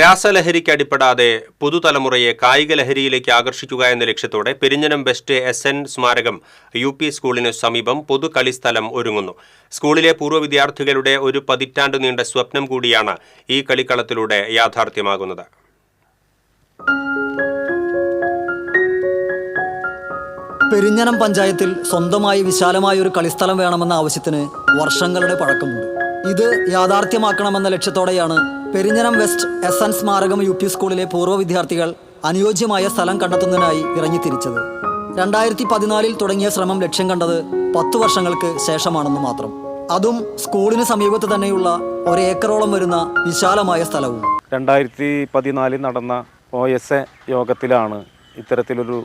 രാസലഹരിക്ക് അടിപ്പെടാതെ പുതുതലമുറയെ കായിക ലഹരിയിലേക്ക് ആകർഷിക്കുക എന്ന ലക്ഷ്യത്തോടെ പെരിഞ്ഞനം ബെസ്റ്റ് എസ് എൻ സ്മാരകം യു പി സ്കൂളിന് സമീപം പൊതു കളിസ്ഥലം ഒരുങ്ങുന്നു. സ്കൂളിലെ പൂർവ വിദ്യാർത്ഥികളുടെ ഒരു പതിറ്റാണ്ട് നീണ്ട സ്വപ്നം കൂടിയാണ് ഈ കളിക്കളത്തിലൂടെ യാഥാർത്ഥ്യമാകുന്നത്. പെരിഞ്ഞനം പഞ്ചായത്തിൽ സ്വന്തമായി വിശാലമായ ഒരു കളിസ്ഥലം വേണമെന്ന ആവശ്യത്തിന് വർഷങ്ങളുടെ പഴക്കമുണ്ട്. ഇത് യാഥാർത്ഥ്യമാക്കണമെന്ന ലക്ഷ്യത്തോടെയാണ് പെരിഞ്ഞനം വെസ്റ്റ് എസ് എൻ സ്മാരകം യു പി സ്കൂളിലെ പൂർവ വിദ്യാർത്ഥികൾ അനുയോജ്യമായ സ്ഥലം കണ്ടെത്തുന്നതിനായി ഇറങ്ങിത്തിരിച്ചത്. രണ്ടായിരത്തി പതിനാലിൽ തുടങ്ങിയ ശ്രമം ലക്ഷ്യം കണ്ടത് പത്തു വർഷങ്ങൾക്ക് ശേഷമാണെന്ന് മാത്രം. അതും സ്കൂളിന് സമീപത്ത് തന്നെയുള്ള ഒരേക്കറോളം വരുന്ന വിശാലമായ സ്ഥലവും. രണ്ടായിരത്തി പതിനാലിൽ നടന്ന ഒ എസ് എ യോഗത്തിലാണ് ഇത്തരത്തിലൊരു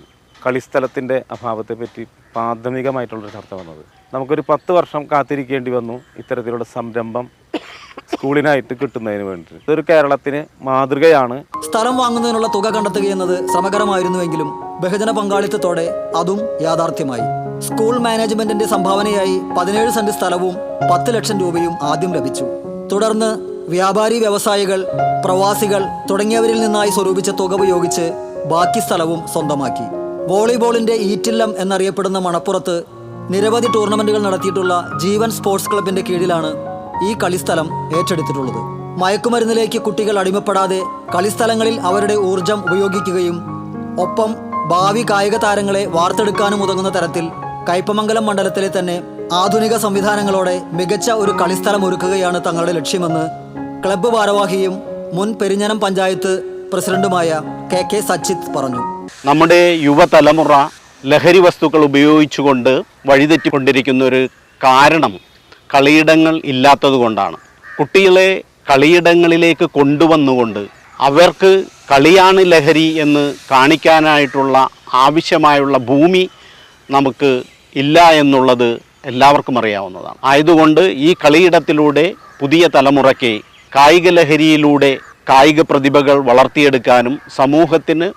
കളിസ്ഥലത്തിന്റെ അഭാവത്തെപ്പറ്റി പ്രാഥമികമായിട്ടുള്ളൊരു ചർച്ച വന്നത്. നമുക്കൊരു പത്ത് വർഷം കാത്തിരിക്കേണ്ടി വന്നു ഇത്തരത്തിലുള്ള സംരംഭം സ്കൂളിനായിട്ട് കിട്ടുന്നതിന് വേണ്ടി ഇതൊരു കേരളത്തിന് മാതൃകയാണ്. സ്ഥലം വാങ്ങുന്നതിനുള്ള തുക കണ്ടെത്തുകയെന്നത് ശ്രമകരമായിരുന്നുവെങ്കിലും ബഹുജന പങ്കാളിത്തത്തോടെ അതും യാഥാർത്ഥ്യമായി. സ്കൂൾ മാനേജ്മെന്റിന്റെ സംഭാവനയായി പതിനേഴ് സെന്റ് സ്ഥലവും പത്ത് ലക്ഷം രൂപയും ആദ്യം ലഭിച്ചു. തുടർന്ന് വ്യാപാരി വ്യവസായികൾ പ്രവാസികൾ തുടങ്ങിയവരിൽ നിന്നായി സ്വരൂപിച്ച തുക ഉപയോഗിച്ച് ബാക്കി സ്ഥലവും സ്വന്തമാക്കി. വോളിബോളിന്റെ ഈറ്റില്ലം എന്നറിയപ്പെടുന്ന മണപ്പുറത്ത് നിരവധി ടൂർണമെന്റുകൾ നടത്തിയിട്ടുള്ള ജീവൻ സ്പോർട്സ് ക്ലബിന്റെ കീഴിലാണ് ഈ കളിസ്ഥലം ഏറ്റെടുത്തിട്ടുള്ളത്. മയക്കുമരുന്നിലേക്ക് കുട്ടികൾ അടിമപ്പെടാതെ കളിസ്ഥലങ്ങളിൽ അവരുടെ ഊർജം ഉപയോഗിക്കുകയും ഒപ്പം ഭാവി കായിക താരങ്ങളെ വാർത്തെടുക്കാനും ഉതകുന്ന തരത്തിൽ കയ്പമംഗലം മണ്ഡലത്തിലെ തന്നെ ആധുനിക സംവിധാനങ്ങളോടെ മികച്ച ഒരു കളിസ്ഥലം ഒരുക്കുകയാണ് തങ്ങളുടെ ലക്ഷ്യമെന്ന് ക്ലബ്ബ് ഭാരവാഹിയും മുൻ പെരിഞ്ഞനം പഞ്ചായത്ത് പ്രസിഡന്റുമായ കെ കെ സച്ചിത് പറഞ്ഞു. നമ്മുടെ യുവതലമുറ ലഹരി വസ്തുക്കൾ ഉപയോഗിച്ചുകൊണ്ട് വഴിതെറ്റിക്കൊണ്ടിരിക്കുന്ന ഒരു കാരണം കളിയിടങ്ങൾ ഇല്ലാത്തത് കൊണ്ടാണ്. കുട്ടികളെ കളിയിടങ്ങളിലേക്ക് കൊണ്ടുവന്നുകൊണ്ട് അവർക്ക് കളിയാണ് ലഹരി എന്ന് കാണിക്കാനായിട്ടുള്ള ആവശ്യമായുള്ള ഭൂമി നമുക്ക് ഇല്ല എന്നുള്ളത് എല്ലാവർക്കും അറിയാവുന്നതാണ്. ആയതുകൊണ്ട് ഈ കളിയിടത്തിലൂടെ പുതിയ തലമുറയ്ക്ക് കായിക ലഹരിയിലൂടെ കായിക പ്രതിഭകൾ വളർത്തിയെടുക്കാനും സമൂഹത്തിന്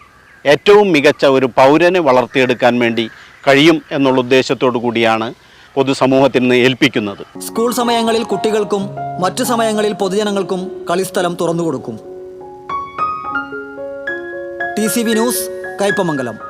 ഏറ്റവും മികച്ച ഒരു പൗരനെ വളർത്തിയെടുക്കാൻ വേണ്ടി കഴിയും എന്നുള്ള ഉദ്ദേശത്തോടു കൂടിയാണ് പൊതുസമൂഹത്തിന് ഏൽപ്പിക്കുന്നത്. സ്കൂൾ സമയങ്ങളിൽ കുട്ടികൾക്കും മറ്റു സമയങ്ങളിൽ പൊതുജനങ്ങൾക്കും കളിസ്ഥലം തുറന്നുകൊടുക്കും T C V news Kaipamangalam.